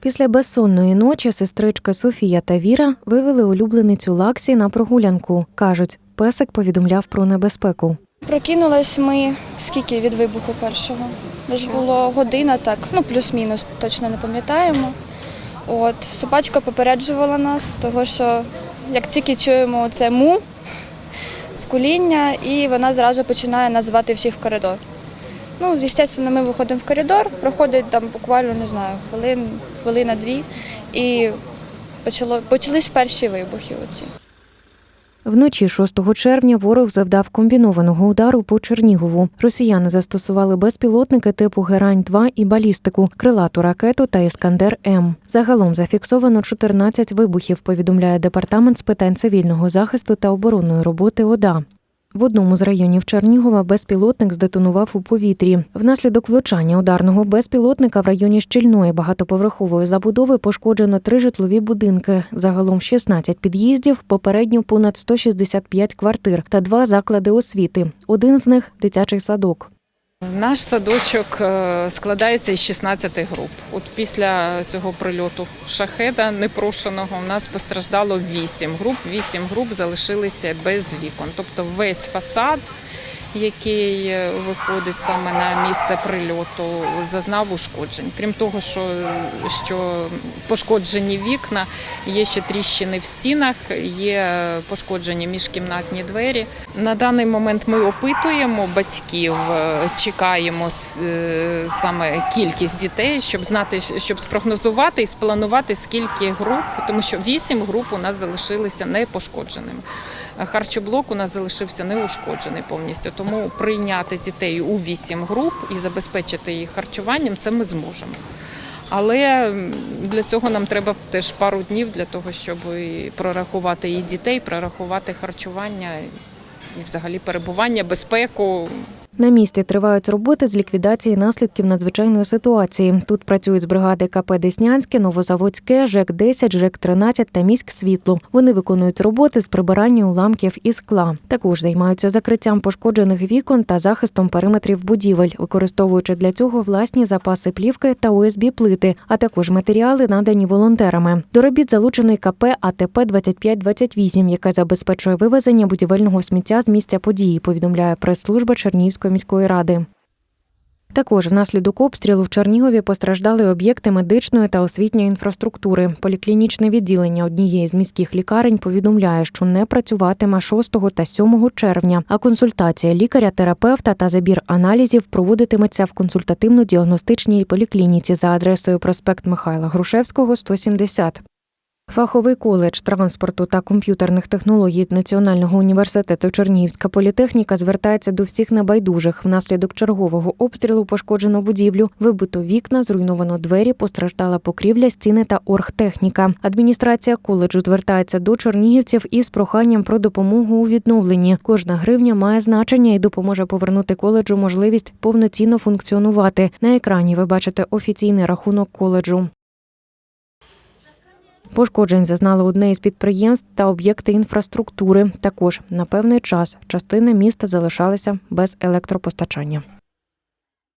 Після безсонної ночі сестрички Софія та Віра вивели улюбленицю Лаксі на прогулянку. Кажуть, песик повідомляв про небезпеку. Прокинулись ми скільки від вибуху першого? Десь було година, так, ну плюс-мінус, точно не пам'ятаємо. От собачка попереджувала нас, того що як тільки чуємо це му, скуління, і вона зразу починає називати всіх в коридор. Ну, звісно, ми виходимо в коридор, проходить там буквально не знаю, хвилин, хвилина дві, і почало почались перші вибухи. Оці. Вночі 6 червня ворог завдав комбінованого удару по Чернігову. Росіяни застосували безпілотники типу Герань-2 і балістику, крилату ракету та Іскандер М. Загалом зафіксовано 14 вибухів. Повідомляє департамент з питань цивільного захисту та оборонної роботи ОДА. В одному з районів Чернігова безпілотник здетонував у повітрі. Внаслідок влучання ударного безпілотника в районі щільної багатоповерхової забудови пошкоджено три житлові будинки. Загалом 16 під'їздів, попередньо понад 165 квартир та два заклади освіти. Один з них дитячий садок. Наш садочок е, складається із 16 груп. От після цього прильоту шахеда непрошеного у нас постраждало 8 груп. 8 груп залишилися без вікон. Тобто весь фасад, який е, виходить саме на місце прильоту, зазнав ушкоджень. Крім того, що, що пошкоджені вікна, є ще тріщини в стінах, є пошкоджені міжкімнатні двері. На даний момент ми опитуємо батьків, е, чекаємо е, саме кількість дітей, щоб знати, щоб спрогнозувати і спланувати скільки груп, тому що вісім груп у нас залишилися непошкодженими. Харчоблок у нас залишився неушкоджений повністю, тому прийняти дітей у вісім груп і забезпечити їх харчуванням це ми зможемо. Але для цього нам треба теж пару днів для того, щоб прорахувати і дітей, прорахувати харчування і взагалі перебування, безпеку. На місці тривають роботи з ліквідації наслідків надзвичайної ситуації. Тут працюють з бригади КП Деснянське, Новозаводське, ЖЕК 10, ЖЕК 13 та міськ світло. Вони виконують роботи з прибирання уламків і скла. Також займаються закриттям пошкоджених вікон та захистом периметрів будівель, використовуючи для цього власні запаси плівки та ОСБ плити, а також матеріали, надані волонтерами. До робіт залучений КП АТП 2528, яка забезпечує вивезення будівельного сміття з місця події. Повідомляє прес-служба Чернігівської міської ради. Також внаслідок обстрілу в Чернігові постраждали об'єкти медичної та освітньої інфраструктури. Поліклінічне відділення однієї з міських лікарень повідомляє, що не працюватиме 6 та 7 червня, а консультація лікаря-терапевта та забір аналізів проводитиметься в консультативно-діагностичній поліклініці за адресою проспект Михайла Грушевського, 170. Фаховий коледж транспорту та комп'ютерних технологій Національного університету Чернігівська політехніка звертається до всіх небайдужих. Внаслідок чергового обстрілу пошкоджено будівлю, вибито вікна, зруйновано двері, постраждала покрівля, стіни та оргтехніка. Адміністрація коледжу звертається до чернігівців із проханням про допомогу у відновленні. Кожна гривня має значення і допоможе повернути коледжу можливість повноцінно функціонувати. На екрані ви бачите офіційний рахунок коледжу. Пошкоджень зазнали одне із підприємств та об'єкти інфраструктури. Також на певний час частина міста залишалися без електропостачання.